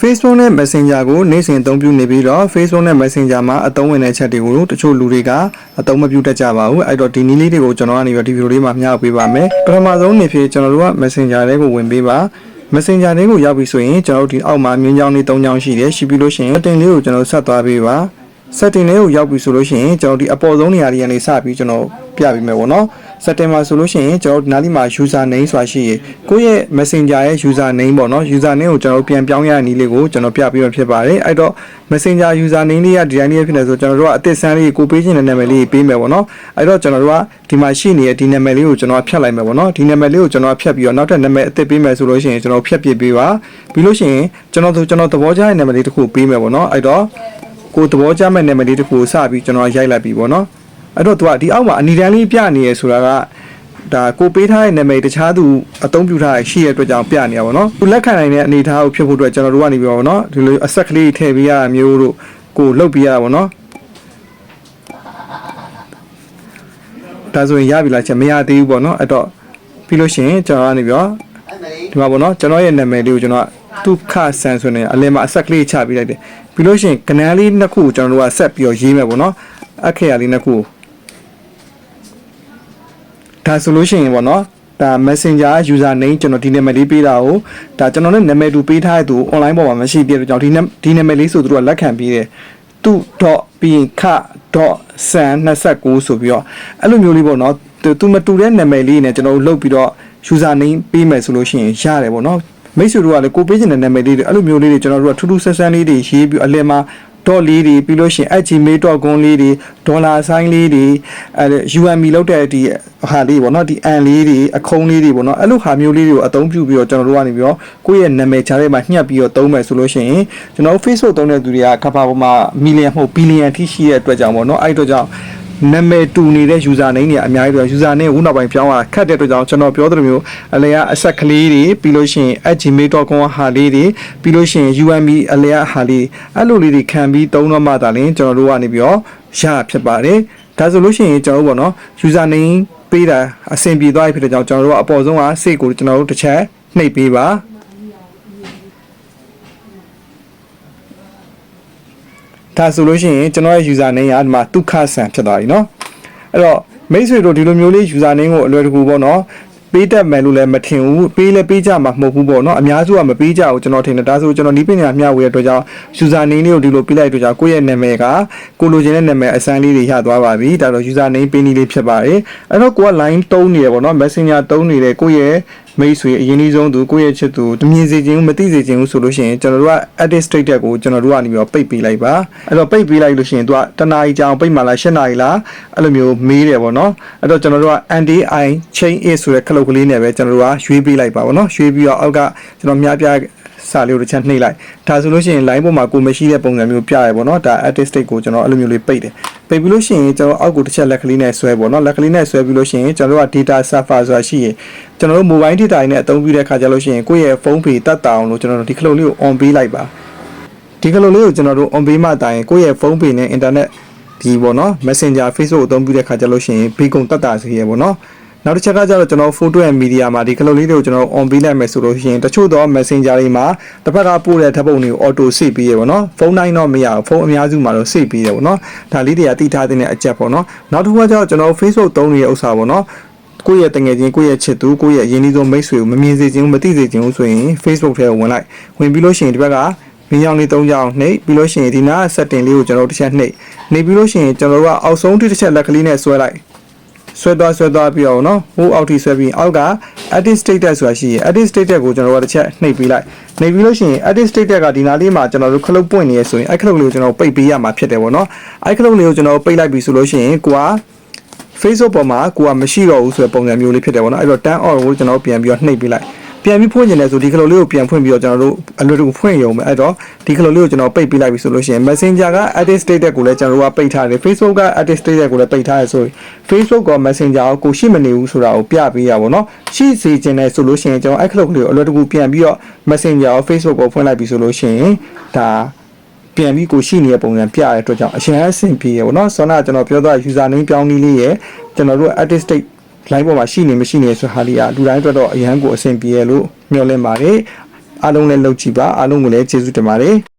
Facebook နဲ့ Messenger ကိုနေ့စဉ်အသုံးပြုနေပြီးတော့ Facebook နဲ့ Messenger မှာအသုံးဝင်တဲ့ချက်တွေကိုတချို့လူတွေကအသုံးမပြုတတ်ကြပါဘူးအဲ့တော့ဒီနည်းလေးတွေကိုကျွန်တော်ကနေပြီးဒီဗီဒီယိုလေးမှာမျှဝေပေးပါမယ်ပထမဆုံးအနေဖြင့်ကျွန်တော်တို့က Messenger တွေကိုဝင်ပေးပါ Messenger တွေကိုရောက်ပြီဆိုရင်ကျွန်တော်တို့ဒီအောက်မှာမြင်းချောင်းလေး၃ချောင်းရှိတယ်ရှိပြီးလို့ရှိရင် setting လေးကိုကျွန်တော်ဆက်သွားပေးပါ setting လေးကိုရောက်ပြီဆိုလို့ရှိရင်ကျွန်တော်ဒီအပေါ်ဆုံးနေရာတွေကနေစပြီးကျွန်တော်ပြပေးမယ်ပေါ့နော် setting မှာဆိုလို့ရှိရင်ကျွန်တော်ဒီနားလေးမှာ user name ဆိုတာရှိရယ်ကိုယ့်ရဲ့ messenger ရဲ့ user name ပေါ့နော် user name ကိုကျွန်တော်ပြန်ပြောင်းရတဲ့နည်းလေးကိုကျွန်တော်ပြပြီးတော့ဖြစ်ပါတယ်အဲ့တော့ messenger user name လေးကဒီတိုင်းလေးဖြစ်နေဆိုကျွန်တော်တို့ကအသစ်ဆန်းလေးကိုပေးခြင်းတဲ့နာမည်လေးပေးမယ်ပေါ့နော်အဲ့တော့ကျွန်တော်တို့ကဒီမှာရှိနေတဲ့ဒီနာမည်လေးကိုကျွန်တော်ဖြတ်လိုက်မယ်ပေါ့နော်ဒီနာမည်လေးကိုကျွန်တော်ဖြတ်ပြီးတော့နောက်ထပ်နာမည်အသစ်ပေးမယ်ဆိုလို့ရှိရင်ကျွန်တော်ဖြတ်ပြပေးပါပြီးလို့ရှိရင်ကျွန်တော်တို့ကျွန်တော်သဘောကျတဲ့နာမည်လေးတစ်ခုပေးမယ်ပေါ့နော်အဲ့တော့ကိုသဘောကျမဲ့နာမည်လေးတစ်ခုကိုစပြီးကျွန်တော်ရိုက်လိုက်ပြီပေါ့နော် အဲ့တော့သူကဒီအောက်မှာအနီတန်းလေးပြနေရဆိုတာကဒါကိုပေးထားတဲ့နာမည်တခြားသူအသုံးပြုထားရရှိရတဲ့အတွက်ကြောင့်ပြနေရပါတော့သူလက်ခံနိုင်တဲ့အနေအထားကိုဖြစ်ဖို့အတွက်ကျွန်တော်တို့ကနေပြီးတော့နော်ဒီလိုအဆက်ကလေးထည့်ပေးရတာမျိုးတို့ကိုလုတ်ပေးရတာပေါ့နော်ဒါဆိုရင်ရပြီလားချက်မရသေးဘူးပေါ့နော်အဲ့တော့ပြီးလို့ရှိရင်ကျွန်တော်ကနေပြီးတော့ဒီမှာပေါ့နော်ကျွန်တော်ရဲ့နာမည်လေးကိုကျွန်တော်ဒုက္ခဆန်ဆိုနေအလင်းမှာအဆက်ကလေးချပေးလိုက်တယ်ပြီးလို့ရှိရင်ကနန်းလေးနှစ်ခုကိုကျွန်တော်တို့ကဆက်ပြီးတော့ရေးမယ်ပေါ့နော်အခရာလေးနှစ်ခုကို ဒါဆိုလို့ရှိရင်ပေါ့နော်ဒါ Messenger user name ကျွန်တော်ဒီနာမည်လေးပေးတာကိုဒါကျွန်တော်နဲ့နာမည်တူပေးထားတဲ့သူ online ပေါ်မှာမရှိပြတဲ့ကြောင့်ဒီနာဒီနာမည်လေးဆိုသူတို့ကလက်ခံပြီးတယ်သူ dot ပြီးရင်ခ dot san 29 ဆိုပြီးတော့အဲ့လိုမျိုးလေးပေါ့နော်သူသူမတူတဲ့နာမည်လေးနဲ့ကျွန်တော်တို့လုတ်ပြီးတော့ user name ပေးမယ်ဆိုလို့ရှိရင်ရတယ်ပေါ့နော်မိတ်ဆွေတို့ကလည်းကိုပေးချင်တဲ့နာမည်လေးတွေအဲ့လိုမျိုးလေးတွေကျွန်တော်တို့ကထူးထူးဆန်းဆန်းလေးတွေရေးပြီးအလယ်မှာ dot လေးတွေပြီးလို့ရှိရင် @gmail.com လေးတွေဒေါ်လာဆိုင်လေးတွေအဲ UMB လောက်တဲ့ဒီဟာလေးပေါ့နော်ဒီ an လေးတွေအခုံးလေးတွေပေါ့နော်အဲ့လိုဟာမျိုးလေးတွေကိုအသုံးပြုပြီးတော့ကျွန်တော်တို့ကနေပြီးတော့ကိုယ့်ရဲ့နာမည်ချားထဲမှာညှက်ပြီးတော့သုံးမယ်ဆိုလို့ရှိရင်ကျွန်တော်တို့ Facebook သုံးတဲ့သူတွေကကမ္ဘာပေါ်မှာမီလီယံမဟုတ်ဘီလီယံထိရှိတဲ့အတွက်ကြောင့်ပေါ့နော်အဲ့ဒီအတွက်ကြောင့် နာမည်တူနေတဲ့ user name တွေအများကြီးတော့ user name ကိုနောက်ပိုင်းပြောင်းရခက်တဲ့အတွက်ကြောင့်ကျွန်တော်ပြောသလိုမျိုးအလဲကအဆက်ကလေးတွေပြီးလို့ရှိရင် @gmail.com ဟာလေးတွေပြီးလို့ရှိရင် UMB အလဲကဟာလေးအဲ့လိုလေးတွေခံပြီးသုံးတော့မှသာလင်းကျွန်တော်တို့ကနေပြီးတော့ရဖြစ်ပါတယ်ဒါဆိုလို့ရှိရင်ကျွန်တော်တို့ပေါ့နော် user name ပေးတာအဆင်ပြေသွားပြီဖြစ်တဲ့ကြောင့်ကျွန်တော်တို့ကအပေါ်ဆုံးကစိတ်ကိုကျွန်တော်တို့တစ်ချက်နှိပ်ပေးပါ ဒါဆိုလို့ရှိရင်ကျွန်တော်ရဲ့ user name ကဒီမှာဒုက္ခဆန်ဖြစ်သွားပြီเนาะအဲ့တော့မိတ်ဆွေတို့ဒီလိုမျိုးလေး user name ကိုအလွယ်တကူပေါ့နော်ပေးတတ်မယ်လို့လည်းမထင်ဘူးပေးလည်းပေးကြမှာမဟုတ်ဘူးပေါ့နော်အများစုကမပေးကြဘူးကျွန်တော်ထင်တယ်ဒါဆိုကျွန်တော်နီးပညာမျှဝေရတဲ့အတွက်ကြောင့် user name လေးကိုဒီလိုပေးလိုက်တဲ့အတွက်ကြောင့်ကိုယ့်ရဲ့နာမည်ကကိုလိုချင်တဲ့နာမည်အစမ်းလေးတွေရသွားပါပြီဒါတော့ user name ပေးနည်းလေးဖြစ်ပါတယ်အဲ့တော့ကိုက line တုံးနေရပေါ့နော် messenger တုံးနေတဲ့ကိုယ့်ရဲ့ မိတ်ဆွေအရင်ကြီးဆုံးသူကိုယ့်ရဲ့ချစ်သူတမြင်စေခြင်းမသိစေခြင်းဆိုလို့ရှိရင်ကျွန်တော်တို့က edit state တက်ကိုကျွန်တော်တို့ကနေပြီးတော့ပိတ်ပေးလိုက်ပါအဲ့တော့ပိတ်ပေးလိုက်လို့ရှိရင်သူကတနားရီကြာအောင်ပိတ်မှလား၈နာရီလားအဲ့လိုမျိုးမေးတယ်ပေါ့နော်အဲ့တော့ကျွန်တော်တို့က NDI chain is ဆိုတဲ့ခလုတ်ကလေးနဲ့ပဲကျွန်တော်တို့ကရွေးပေးလိုက်ပါပေါ့နော်ရွေးပြီးတော့အောက်ကကျွန်တော်များပြား စာလေးကိုတစ်ချက်နှိပ်လိုက်ဒါဆိုလို့ရှိရင် line ပေါ်မှာကိုမရှိတဲ့ပုံစံမျိုးပြရပေါ့နော်ဒါ edit state ကိုကျွန်တော်အဲ့လိုမျိုးလေးပိတ်တယ်ပိတ်ပြီးလို့ရှိရင်ကျွန်တော်အောက်ကိုတစ်ချက်လက်ကလေးနဲ့ဆွဲပေါ့နော်လက်ကလေးနဲ့ဆွဲပြီးလို့ရှိရင်ကျွန်တော်တို့က data server ဆိုတာရှိရင်ကျွန်တော်တို့ mobile data တွေနဲ့အသုံးပြုတဲ့အခါကျလို့ရှိရင်ကိုယ့်ရဲ့ဖုန်းပေတတ်တာအောင်လို့ကျွန်တော်တို့ဒီခလုတ်လေးကို on ပေးလိုက်ပါဒီခလုတ်လေးကိုကျွန်တော်တို့ on ပေးမှတိုင်ကိုယ့်ရဲ့ဖုန်းပေနဲ့ internet ဒီပေါ့နော် messenger facebook ကိုအသုံးပြုတဲ့အခါကျလို့ရှိရင်ဘေကုံတတ်တာစီရပေါ့နော် နောက်တစ်ချက်ကကျတော့ကျွန်တော် photo and media မှာဒီကလုတ်လေးတွေကိုကျွန်တော် on ပေးလိုက်မယ်ဆိုလို့ရှိရင်တချို့တော့ messenger တွေမှာတစ်ဖက်ကပို့တဲ့ဓာတ်ပုံတွေကို auto save ပေးရပါတော့ဖုန်းတိုင်းတော့မရဘူးဖုန်းအများစုမှာတော့ save ပေးတယ်ပေါ့နော်ဒါလေးတွေကတိထားတဲ့အချက်ပေါ့နော်နောက်တစ်ခုကကျတော့ကျွန်တော် Facebook သုံးနေတဲ့ဥစ္စာပေါ့နော်ကိုယ့်ရဲ့တငယ်ချင်းကိုယ့်ရဲ့ချစ်သူကိုယ့်ရဲ့ရင်းနှီးဆုံးမိတ်ဆွေကိုမမြင်စေခြင်းမသိစေခြင်းဆိုရင် Facebook ထဲကိုဝင်လိုက်ဝင်ပြီးလို့ရှိရင်ဒီဘက်ကမင်းကြောင်လေး၃ကြောင်နှိပ်ပြီးလို့ရှိရင်ဒီနား setting လေးကိုကျွန်တော်တစ်ချက်နှိပ်နှိပ်ပြီးလို့ရှိရင်ကျွန်တော်တို့ကအောက်ဆုံးတစ်ချက်လက်ကလေးနဲ့ဆွဲလိုက် ဆွဲသွားဆွဲသွားပြီးတော့နော်ဟိုအောက်ထိဆွဲပြီးအောက်က edit status ဆိုတာရှိရင် edit status ကိုကျွန်တော်တို့ကတစ်ချက်နှိပ်ပြီးလိုက်နှိပ်ပြီးလို့ရှိရင် edit status ကဒီနားလေးမှာကျွန်တော်တို့ခလုတ်ပွင့်နေရဆိုရင်အဲ့ခလုတ်လေးကိုကျွန်တော်ပိတ်ပေးရမှာဖြစ်တယ်ပေါ့နော်အဲ့ခလုတ်လေးကိုကျွန်တော်ပိတ်လိုက်ပြီဆိုလို့ရှိရင်ကိုက Facebook ပေါ်မှာကိုကမရှိတော့ဘူးဆိုတဲ့ပုံစံမျိုးလေးဖြစ်တယ်ပေါ့နော်အဲ့တော့ turn on ကိုကျွန်တော်ပြန်ပြီးတော့နှိပ်ပေးလိုက် ပြန်ပြီးဖွင့်ကျင်တယ်ဆိုဒီခလုတ်လေးကိုပြန်ဖွင့်ပြီးတော့ကျွန်တော်တို့အလွယ်တကူဖွင့်ရုံပဲအဲ့တော့ဒီခလုတ်လေးကိုကျွန်တော်ပိတ်ပေးလိုက်ပြီဆိုလို့ရှိရင် Messenger က edit status ကိုလည်းကျွန်တော်တို့ကပိတ်ထားတယ် Facebook က edit status ကိုလည်းပိတ်ထားတယ်ဆိုရင် Facebook က Messenger ကိုကိုရှိမနေဘူးဆိုတာကိုပြပေးရပါတော့ရှိစေချင်တယ်ဆိုလို့ရှိရင်ကျွန်တော်အဲ့ခလုတ်လေးကိုအလွယ်တကူပြန်ပြီးတော့ Messenger ကို Facebook ကိုဖွင့်လိုက်ပြီဆိုလို့ရှိရင်ဒါပြန်ပြီးကိုရှိနေတဲ့ပုံစံပြရတဲ့အတွက်ကြောင့်အရင်အဆင်ပြေရပေါ့နော်ဆောနာကျွန်တော်ပြောသွား user name ပြောင်းနည်းလေးရယ်ကျွန်တော်တို့ edit state line ပေါ်မှာရှိနေမရှိနေဆိုဟာလေးကလူတိုင်းအတွက်တော့အရန်ကိုအဆင်ပြေရလို့မျှော်လင့်ပါတယ်အားလုံးလည်းလုပ်ကြည့်ပါအားလုံးကိုလည်းကျေးဇူးတင်ပါတယ်